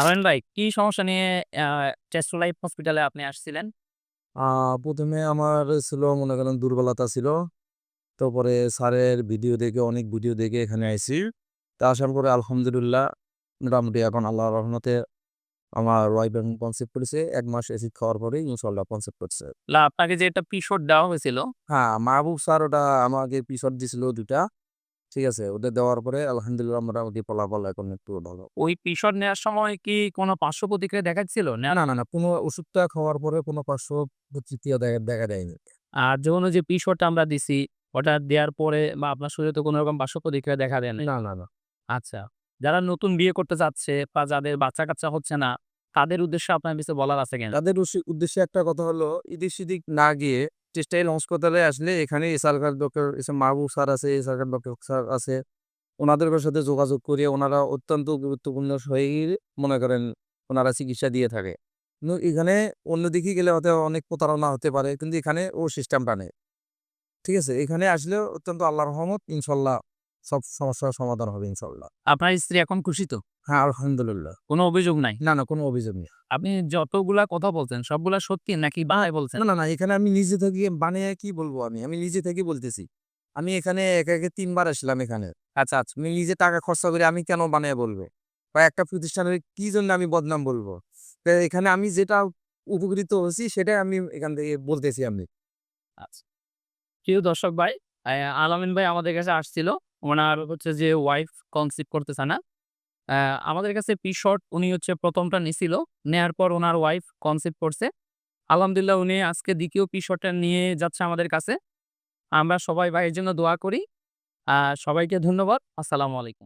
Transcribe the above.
আমিন ভাই কি সমস্যা নিয়ে টেস্ট লাইফ হসপিটালে আপনি আসছিলেন? ১ম আমার ছিল মনে করেন দুর্বলতা ছিল। তারপরে স্যারের ভিডিও দেখে অনেক ভিডিও দেখে এখানে আইসি তা আসার পরে আলহামদুলিল্লাহ মোটামুটি এখন আল্লাহ রহমতে আমার ওয়াইফ এখন কনসিভ করেছে। এক মাস অ্যাসিড খাওয়ার পরেই ইনশাআল্লাহ কনসিভ করছে। আপনাকে যে একটা পিসোড দেওয়া হয়েছিল হ্যাঁ, মাহবুব স্যার ওটা আমাকে পিসড দিছিল ২ টা। ঠিক আছে? ওটা দেওয়ার পরে আলহামদুলিল্লাহ মোটামুটি ফলাফল এখন একটু ভালো। ওই পিসোড নেওয়ার সময় কি কোনো পার্শ্ব প্রতিক্রিয়া দেখাচ্ছিল? না, না না, না, কোনো ওষুধটা খাওয়ার পরে কোনো পার্শ্ব প্রতিক্রিয়া দেখা দেখা দেয়নি। আর যখন যে পিসোডটা আমরা দিছি ওটা দেওয়ার পরে বা আপনার শরীরে তো কোনো রকম পার্শ্ব প্রতিক্রিয়া দেখা দেয় না, না, না। আচ্ছা। যারা নতুন বিয়ে করতে চাচ্ছে বা যাদের বাচ্চা-কাচ্চা হচ্ছে না তাদের উদ্দেশ্যে আপনার কিছু বলার আছে কিনা? তাদের উদ্দেশ্যে একটা কথা হলো এদিক-সেদিক না গিয়ে টেক্সটাইল হাসপাতালে আসলে এখানে এসআরকার ডক্টর মাহবুব স্যার আছে, এসআরকার ডক্টর স্যার আছে। ওনাদের সাথে যোগাযোগ করিয়ে ওনারা অত্যন্ত গুরুত্বপূর্ণ সহিই মনে করেন ওনারা চিকিৎসা দিয়ে থাকে। কিন্তু এখানে অন্যদিকে গেলে হয়তো অনেক প্রতারণা হতে পারে। কিন্তু এখানে ও সিস্টেমটা নেই। ঠিক আছে? এখানে আসলে অত্যন্ত আল্লাহ রহমত ইনশাআল্লাহ সব সমস্যার সমাধান হবে ইনশাআল্লাহ। আপনার স্ত্রী এখন খুশি তো? হ্যাঁ, আলহামদুলিল্লাহ। কোনো অভিযোগ নাই? না, না কোনো অভিযোগ নেই। আপনি যতগুলা কথা বলছেন সবগুলা সত্যি নাকি বানায় বলছেন? না, না, না এখানে আমি নিজে থেকে বানিয়ে কি বলব আমি? আমি নিজে থেকে বলতেছি। আমি এখানে একে, একে ৩ বার আসলাম এখানে। আচ্ছা, আচ্ছা। আমি নিজে টাকা খরচা করে আমি কেন বানিয়ে বলব? বা একটা প্রতিষ্ঠানের কি জন্য আমি বদনাম বলব? এখানে আমি যেটা উপকৃত হয়েছি সেটাই আমি এখান থেকে বলতেছি আমি। আচ্ছা। প্রিয় দর্শক ভাই, আলামিন ভাই আমাদের কাছে আসছিল। ওনার হচ্ছে যে ওয়াইফ কনসিভ করতেছে না। আমাদের কাছে পি শর্ট উনি হচ্ছে ১ম টা নিছিল। নেয়ার পর ওনার ওয়াইফ কনসিভ করছে। আলহামদুলিল্লাহ উনি আজকে দ্বিতীয় পি শর্টটা নিয়ে যাচ্ছে আমাদের কাছে। আমরা সবাই ভাইয়ের জন্য দোয়া করি। সবাইকে ধন্যবাদ। আসসালামু আলাইকুম।